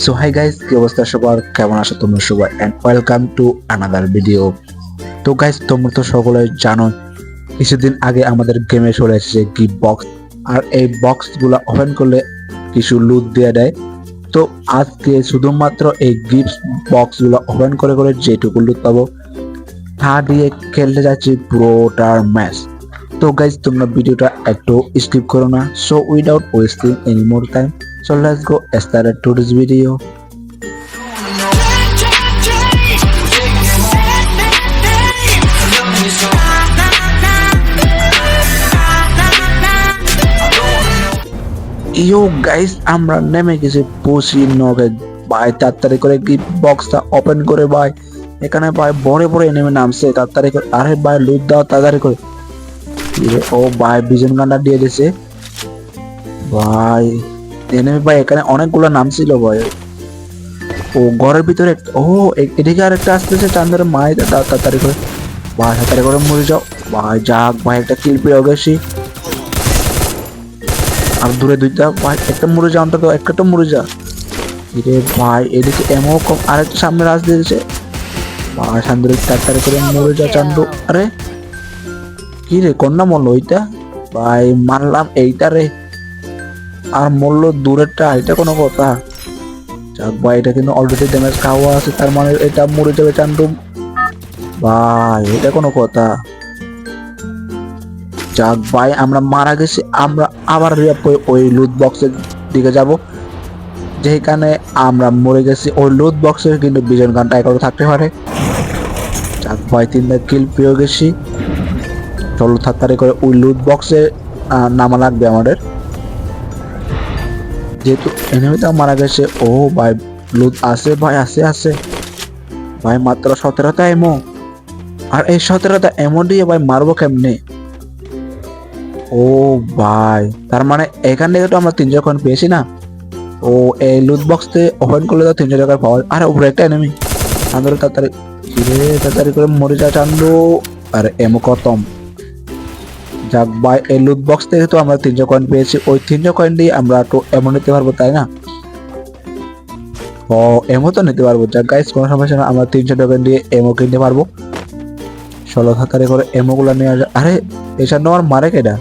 So hi guys কি অবস্থা সবার? কেমন আছো তোমরা সবাই? And welcome to another video তো গাইস তোমরা তো সকলে জানো, কিছুদিন আগে আমাদের গেমে চলে এসেছে গিফট বক্স আর এই বক্সগুলো ওপেন করলে কিছু লুট দিয়ে দেয়। তো আজকে শুধুমাত্র এই গিফট বক্সগুলো ওপেন করে করে যেটুকু লুট পাবো, তা দিয়ে খেলতে যাচ্ছি পুরোটার ম্যাচ তো গাইজ তোমরা ভিডিওটা একটু স্কিপ করো না। So without wasting any more time let's go start to this video yo guys আমরা নেমে গেছি পশি নগে। ভাই, তাড়াতাড়ি করে গিফট বক্সটা ওপেন করে ভাই। এখানে ভাই বড় বড় নেমে নামছে, তাড়াতাড়ি করে। আরে ভাই লুট দাও তাড়াতাড়ি করে। ও ভাই, বিজন গান্ডা দিয়ে দিছে। ভাই। এনেমি ভাই, এখানে অনেকগুলো নাম ছিল ভাই। ও, ঘরের ভিতরে ও এদিকে আর একটা আসতেছে চান্দের দাও, তাড়াতাড়ি করে ভাই, তাড়াতাড়ি করে মরে যাও। ভাই, যাক, ভাই, একটা কিল পেয়ে গেছি। আর দূরে দুইটা ভাই, একটা মরে যা, অন্তত একটা তো মরে যা। রে ভাই, এদিকে এমও কম আরেকটা সামনে রাস দিয়েছে। ভাই সান্দুরে তাড়াতাড়ি করে মরে যা, চান্দু। আরে, কি রে, কন্যা মরলো, ওইটা? ভাই, মারলাম, এইটা রে। আর মরলো দূরেরটা, এটা কোনো কথা। যাক ভাই, এটা কিন্তু অলরেডি ড্যামেজ খাওয়া আছে, তার মানে এটা মরে যাবে চান্দু ভাই, এটা কোনো কথা। যাক ভাই, আমরা মারা গেছি, আমরা আবার ওই লুট বক্সের দিকে যাব। যেখানে আমরা মরে গেছি, ওই লুট বক্সে কিন্তু বিজন ঘণ্টা এগারো থাকতে পারে। যাক ভাই, তিনটা কিল পেয়ে গেছি। চলো তাড়াতাড়ি করে ওই লুট বক্সে নামা লাগবে আমাদের। যেহেতু এনিমিটা মারা গেছে। ও ভাই লুট আছে ভাই, আছে আছে। ভাই, মাত্র সতেরোটা এমো আর এই সতেরোটা এমো দিয়ে ভাই মারবো কেমনে? ও ভাই, তার মানে এখান থেকে তো আমরা তিনশো কয়েন পেয়েছি না? ও, এই লুট বক্সতে ওপেন করলে তো তিনশো টাকার পাওয়া আরে, উপরে একটা এনিমি আন্দোলন তাড়াতাড়ি তাড়াতাড়ি করে মরে যা চান্দু। আর এমো খতম। যাক ভাই এই লুট বক্স থেকে তো আমরা তিনশো কয়েন পেয়েছি। ওই তিনশো কয়েন দিয়ে আমরা তো এমন নিতে পারব, তাই না? ও এমও তো নিতে পারব। যাক গাইস কোনো সমস্যা না আমরা তিনশো টোকেন দিয়ে এমও কিনতে পারব। ষোলো হাতারে করে এমও গুলা নিয়ে আসা আরে এই সামনে আমার মারে কেডা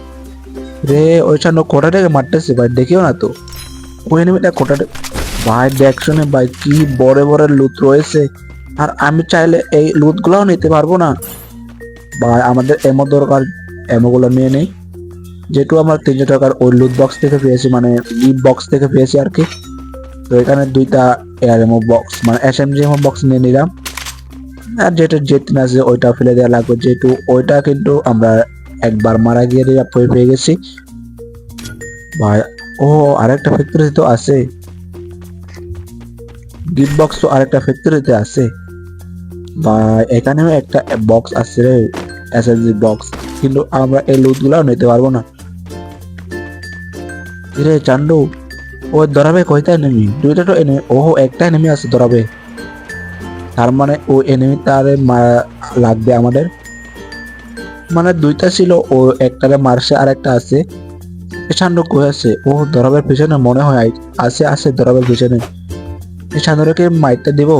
রে ওই সামনে কোটা থেকে মারতেছে ভাই, দেখিও না তো। ওই এনিমিটা কোটা ভাই দেখশনে ভাই, কি বড় বড় লুট রয়েছে। আর আমি চাইলে এই লুট গুলাও নিতে পারব না। ভাই, আমাদের এমও দরকার এমও গুলো নিয়ে নেই। যেহেতু আমরা তিনশো টাকার ওই লুট বক্স থেকে পেয়েছি মানে লিপ বক্স থেকে পেয়েছি আর কি। তো এখানে দুইটা এয়ার এমো বক্স মানে S M G ammo box নিয়ে নিলাম। আর যেটা জেটিন আছে ওইটা ফেলে দেওয়া লাগবে। যেহেতু ওইটা কিন্তু আমরা একবার মারা গিয়ে পেয়ে পেয়ে গেছি। ভাই, ও, আরেকটা ফ্যাক্টরি তো আছে। গিফট বক্স তো আরেকটা ফ্যাক্টরিতে আছে। বা এখানেও একটা বক্স আছে রে এসএসজি বক্স কিন্তু আমরা এই লুটগুলো নিতে পারব না। রে চান্ডু ও ধরাবে কয়টা এনিমি দুইটা তো এনিমি ওহো, একটা এনিমি আছে ধরাবে। তার মানে ও এনিমি তারে লাগবে আমাদের। মানে দুইটা ছিল, ও একটারে মারছে আর একটা আছে চান্ডু কই আছে? ও ধরাবের পিছনে মনে হয় আছে আছে, ধরাবের পিছনে। এই চান্দুরকে মাইটটা দিব?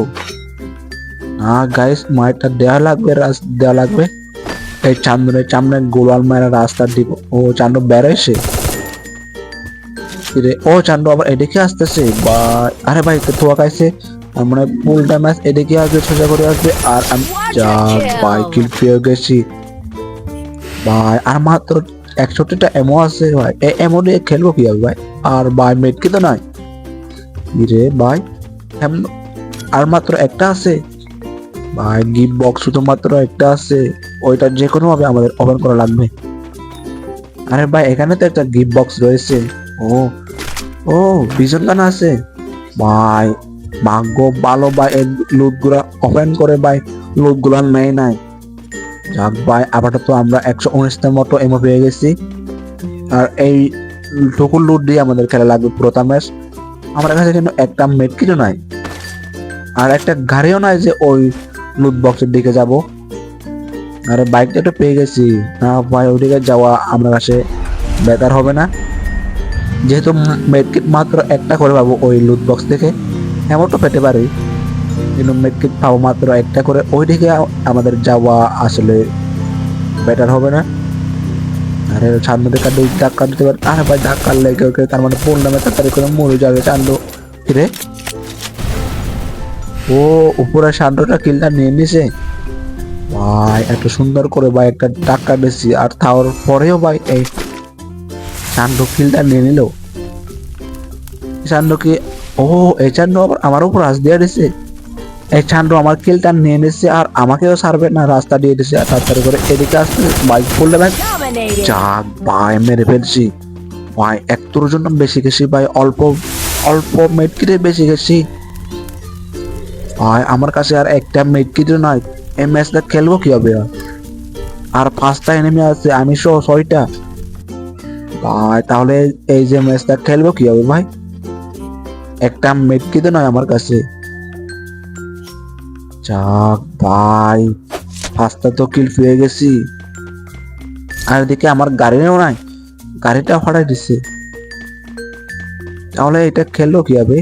না গাইস মাইটটা দেওয়া লাগবে দেওয়া লাগবে। এই চান্দনের সামনে গোলাল মারা রাস্তা দিব। ও চান্দু বেড়াইছে? রে ও চান্দু আবার এদিকে আসতেছে? বা আরে ভাই তো থোয়া খাইছে। তার মানে পুলটা ম্যাচ এদিকে আসবে সোজা করে আসবে আর আমি যা ভাই কিল পেয়ে গেছি। ভাই আর মাত্র একষট্টিটা এমও আছে ভাই। এই এমও দিয়ে খেলব কি হবে ভাই? আর ভাই মেটকি তো নাই? রে ভাই আর মাত্র একটা আছে। ভাই গিফট বক্স শুধুমাত্র একটা আছে। ওইটা যে কোনো ভাবে আমাদের ওপেন করা লাগবে। আরে ভাই, এখানে তো একটা গিফট বক্স রয়েছে। ও ও বিজন গান আছে। ভাই, ভাগ্য ভালো ভাই, এই লুটগুলা ওপেন করে ভাই লুটগুলা নেই। নাই যাক ভাই, আপাতত আমরা একশো উনিশটার মতো এমও পেয়ে গেছি। আর এই টুকুর লুট দিয়ে আমাদের খেলা লাগবে পুরোটা ম্যাচ আমার কাছে কিন্তু একটা মেট কিছু নাই। আর একটা গাড়িও নাই যে ওই লুট বক্সের দিকে যাব। আরে বাইকটা তো পেয়ে গেছি। না ভাই, ওদিকে যাওয়া আমার কাছে বেটার হবে না। যেহেতু মেডকিট মাত্র একটা করে পাবো ওই লুট বক্স থেকে। এমনটা পেতে পারি। কিন্তু মেডকিট পাবো মাত্র একটা করে। ওই দিকে আমাদের যাওয়া আসলে বেটার হবে না। আরে সামনে থেকে ধাক্কা দিতে পারে। আরে ভাই, ধাক্কা লেগে ওকে তার মানে পড়লাম তাড়াতাড়ি করে মরে যাবে চান্দু। কিরে? ও, উপরে শান্তটা কিলটা নিয়ে নিছে? ভাই এত সুন্দর করে ভাই একটা টাকা দিচ্ছি আর তার পরেও ভাই এই শান্ত কিলটা নিয়ে নিল। চান্দ কি ও এই চান্দ আবার আমার উপর হাস দিয়ে দিছে। এই চান্দ আমার কিলটা নিয়ে নিচ্ছে আর আমাকেও ছাড়বে না রাস্তা দিয়ে দিছে আর তাড়াতাড়ি করে এদিকে আসতে বাইক পড়লে ভাই. যাক ভাই মেরে ফেলছি। ভাই একটুর জন্য বেশি গেছি ভাই অল্প অল্প মেটকিটে বেশি গেছি ভাই আমার কাছে আর একটা মেটকিটও নাই। এই ম্যাচটা খেলব কি হবে আর? পাঁচটা এনিমি আছে, আমি সহ ছয়টা। ভাই, তাহলে এই যে ম্যাচটা খেলব কি হবে ভাই? একটা মেটকিটও নয় আমার কাছে। যাক ভাই, পাঁচটা তো কিল পেয়ে গেছি। আর এদিকে আমার গাড়িও নাই। গাড়িটা ফাটাই দিচ্ছে তাহলে এটা খেললো কি হবে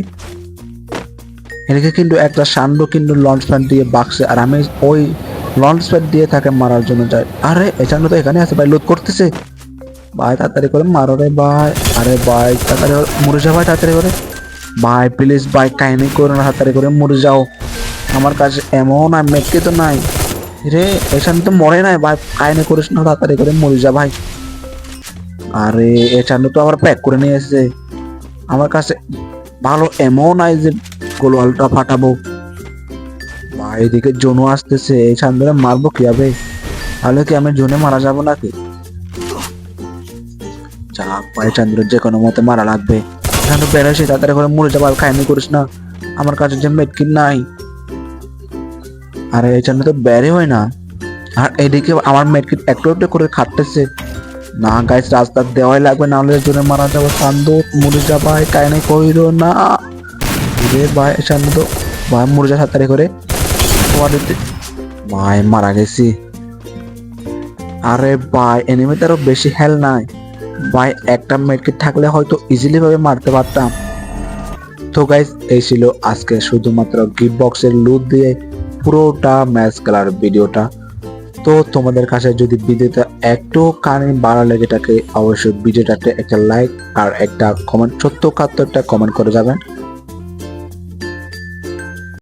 এদিকে কিন্তু একটা সান্ড কিন্তু লঞ্চ প্যাড দিয়ে বাক্সে আর আমি ওই লঞ্চ প্যাড দিয়ে তাকে মারার জন্য যাই। আরে এখানে তো এখানে আছে ভাই লোড করতেছে। ভাই, তাড়াতাড়ি করে মারো রে ভাই। আরে ভাই, তাড়াতাড়ি মরে যা ভাই, তাড়াতাড়ি করে। ভাই প্লিজ ভাই, কাহিনি করে না, তাড়াতাড়ি করে মরে যাও। আমার কাছে এমন আর মেটকে তো নাই। রে এখানে তো মরে নাই ভাই, কাহিনি করিস না, তাড়াতাড়ি করে মরে যা ভাই। আরে এখানে তো আবার প্যাক করে নিয়ে এসেছে। আমার কাছে ভালো এমন নাই যে গোলওয়ালটা ফাটাবো। ভাই এদিকে জোনও আসতেছে, এই ধরে মারবো কি হবে? তাহলে কি আমি জোনে মারা যাব নাকি? ভাই চান্দ্র যে কোনো মতে মারা লাগবে। এখানে বেরোসি তাড়াতাড়ি করে মরে যাব, আর খাইনি করিস না। আমার কাছে যে মেটকিন নাই। আরে, এই চান্দ্র তো বেরই হয় না। আর এদিকে আমার মেটকিট একটু একটু করে খাটতেছে। না গাইস রাস্তা দেওয়াই লাগবে, না হলে জোরে মারা যাব। চান্দু মরে যা ভাই কাইনে কইরো না। রে ভাই চান্দু ভাই মরে করে। ভাই, মারা গেছি। আরে ভাই এনিমিতে আরও বেশি হেল নাই। ভাই, একটা মেডকিট থাকলে হয়তো ইজিলি ভাবে মারতে পারতাম। তো গাইস এই ছিল আজকে শুধুমাত্র গিফট বক্সের লুট দিয়ে পুরোটা ম্যাচ খেলার ভিডিওটা তো তোমাদের কাছে যদি ভিডিওটা একটু কানে ভালো লেগে থাকে, অবশ্যই ভিডিওটাতে একটা লাইক আর একটা কমেন্ট খাদ্য একটা কমেন্ট করে যাবেন।